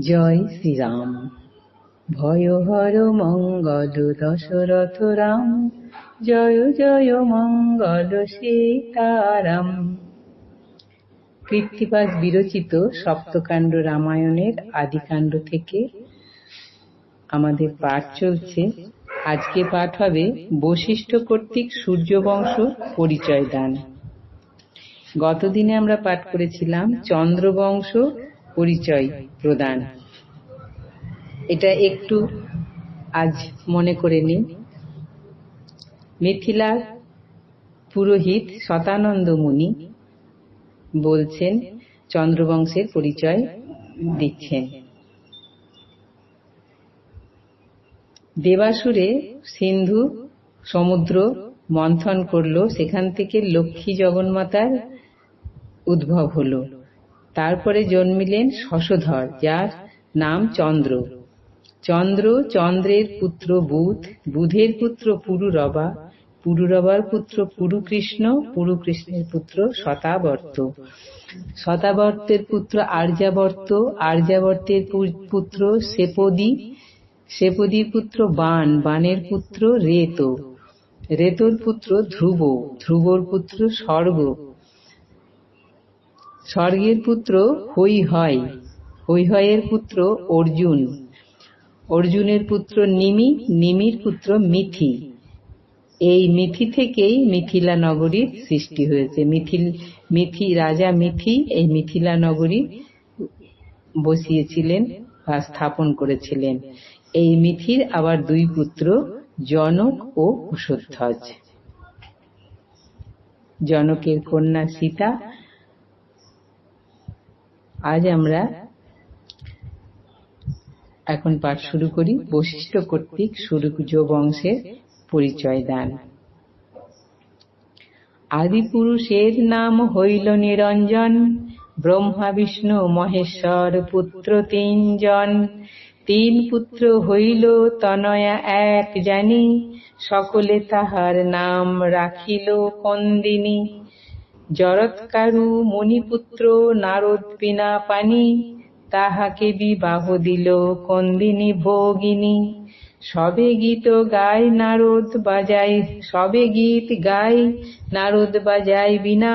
জয় শ্রীরাম। ভয়হর মঙ্গল দশরথ রাম। জয় জয় মঙ্গল সীতারাম। কৃত্তিবাস বিরচিত সপ্তকাণ্ড রামায়ণের আদিকাণ্ড থেকে আমাদের পাঠ চলছে। আজকে পাঠ হবে বশিষ্ঠ কর্তৃক সূর্যবংশ পরিচয় দান। গতদিনে আমরা পাঠ করেছিলাম চন্দ্রবংশ পরিচয় প্রদান। এটা একটু আজ মনে করে নিন। মিথিলার পুরোহিত শতানন্দ মুনি বলছেন, চন্দ্রবংশের পরিচয় দিচ্ছেন। দেবাসুরে সিন্ধু সমুদ্র মন্থন করল, সেখান থেকে লক্ষ্মী জগন্মাতার উদ্ভব হলো। তারপরে জন্মিলেন শশধর, যার নাম চন্দ্র। চন্দ্র চন্দ্রের পুত্র বুধ, বুধের পুত্র পুরুরবা, পুরুরবার পুত্র পুরুকৃষ্ণ, পুরুকৃষ্ণের পুত্র শতাবর্ত। শতাবর্তের পুত্র আর্যাবর্ত, আর্যাবর্তের পুত্র সেপদী, সেপদীর পুত্র বান, বানের পুত্র রেত। রেতর পুত্র ধ্রুব, ধ্রুবর পুত্র স্বর্গ। স্বর্গের পুত্র হৈ হয়। হৈহয়ের পুত্র অর্জুন। অর্জুনের পুত্র নিমি, নিমির পুত্র মিথি। এই মিথি থেকেই মিথিলা নগরীর সৃষ্টি হয়েছে। মিথিল, মিথি, রাজা মিথি এই মিথিলা নগরী বসিয়েছিলেন বা স্থাপন করেছিলেন। এই মিথির আবার দুই পুত্র, জনক ও কুশধ্বজ। জনকের কন্যা সীতা আজ আমরা এখন পাঠ শুরু করি। বশিষ্ঠ কর্তৃক সূর্য বংশের পরিচয় দান। আদি পুরুষের নাম হইল নিরঞ্জন, ব্রহ্মা, বিষ্ণু, মহেশ্বর, পুত্র তিনজন। তিন পুত্র হইল তনয়া এক জানি, সকলে তাহার নাম রাখিল কন্দিনী। জরৎকারু মণিপুত্র নারদ বিনা পানি, তাহাকে বিবাহ দিল কন্দিনী ভোগিনী। সবে গীত গায় নারদ বাজায়, সবে গীত গায় নারদ বাজায় বিনা,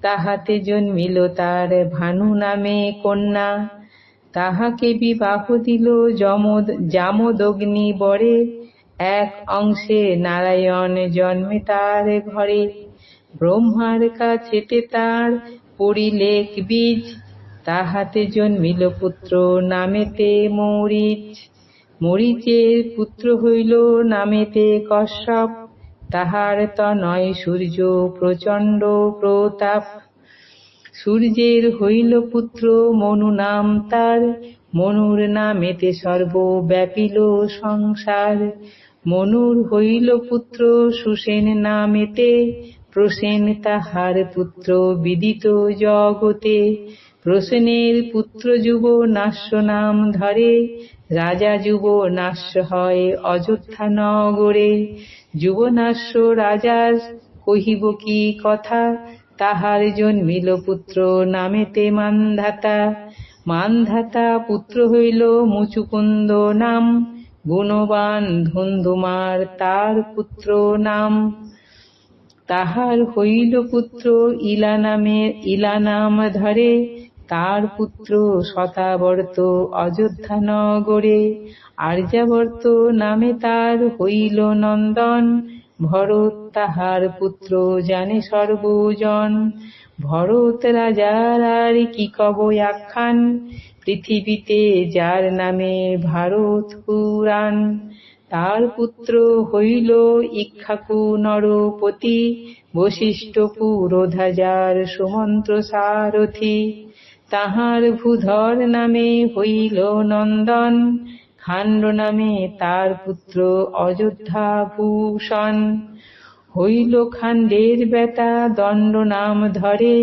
তাহাতে জন্মিল তার ভানু নামে কন্যা। তাহাকে বিবাহ দিল যমদ, জামদগ্নি বরে, এক অংশে নারায়ণ জন্মে তার ঘরে। ব্রহ্মার কাছেতে তার পড়িলেক বীজ। তাহাতে জন্মিল পুত্র নামেতে মরিচ। মরিচের পুত্র হইল নামেতে কশ্যপ। তাহার তনয় সূর্য প্রচণ্ড প্রতাপ। সূর্যের হইল পুত্র মনু নাম তার। মনুর নামেতে সর্ব ব্যাপিল সংসার। মনুর হইল পুত্র সুসেন নামেতে। প্রসেন তাহার পুত্র বিদিত জগতে। প্রসেনের পুত্র যুব নাস্য নাম ধরে, রাজা যুব নাস্য হয় অযোধ্যা নগরে। যুবনাস্য রাজার কহিব কি কথা? তাহার জন্মিল পুত্র নামেতে মানধাতা। মানধাতা পুত্র হইল মুচুকুন্দ নাম। গুণবান ধুন্ধুমার তার পুত্র নাম। তাহার হইল পুত্র ইলা নামে, ইলা নাম ধরে। তার পুত্র শতাবর্ত অযোধ্যা নগরে। আর্যাবর্ত নামে তার হইল নন্দন। ভরত তাহার পুত্র জানে সর্বজন। ভরত রাজার আর কি কব আখ্যান? পৃথিবীতে যার নামে ভারত পুরাণ। তার পুত্র হইল ইক্ষাকু নরপতি, বশিষ্ঠ পুরোধাজার সুমন্ত্র সারথি। তাহার ভূধর নামে হইল নন্দন, খান্ড নামে তার পুত্র অযোধ্যা ভূষণ হইল খান্ডের বেতা দণ্ড নাম ধরে,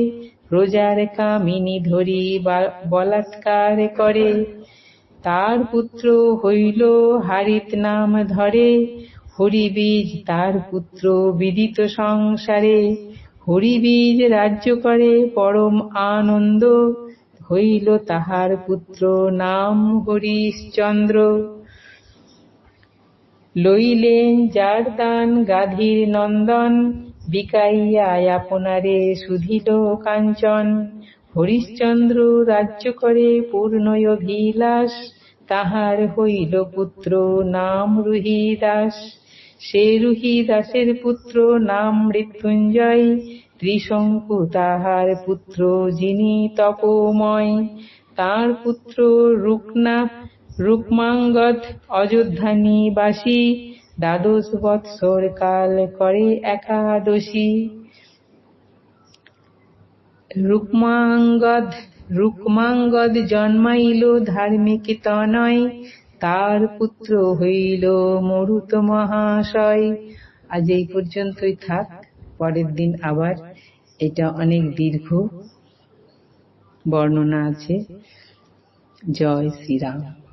প্রজার কামিনী ধরি বলাৎকার করে। তার পুত্র হইল হারিত নাম ধরে, হরিবীজ তার পুত্র বিদিত সংসারে, হরিবীজ রাজ্য করে পরম আনন্দ, হইল তাহার পুত্র নাম হরিশ্চন্দ্র। লইলেন যার দান গাধীর নন্দন বিকাইয়া আপনারে সুধিল কাঞ্চন। হরিশ্চন্দ্র রাজ্য করে পূর্ণ অভিলাষ তাহার হইল পুত্র নাম রুহিদাস। সে রুহিদাসের পুত্র নাম মৃত্যুঞ্জয়, ত্রিশঙ্কু তাহার পুত্র যিনি তপময়। তার পুত্র রুকনা, রুকমাঙ্গদ অযোধ্যা নিবাসী। দ্বাদশ বৎসর কাল করে একাদশী। রুকমাঙ্গদ রুকমাঙ্গদ জন্মাইল ধার্মিক তনয়, তার পুত্র হইল মরুত মহাশয়। আজ এই পর্যন্তই থাক, পরের দিন আবার। এটা অনেক দীর্ঘ বর্ণনা আছে। জয় শ্রীরাম।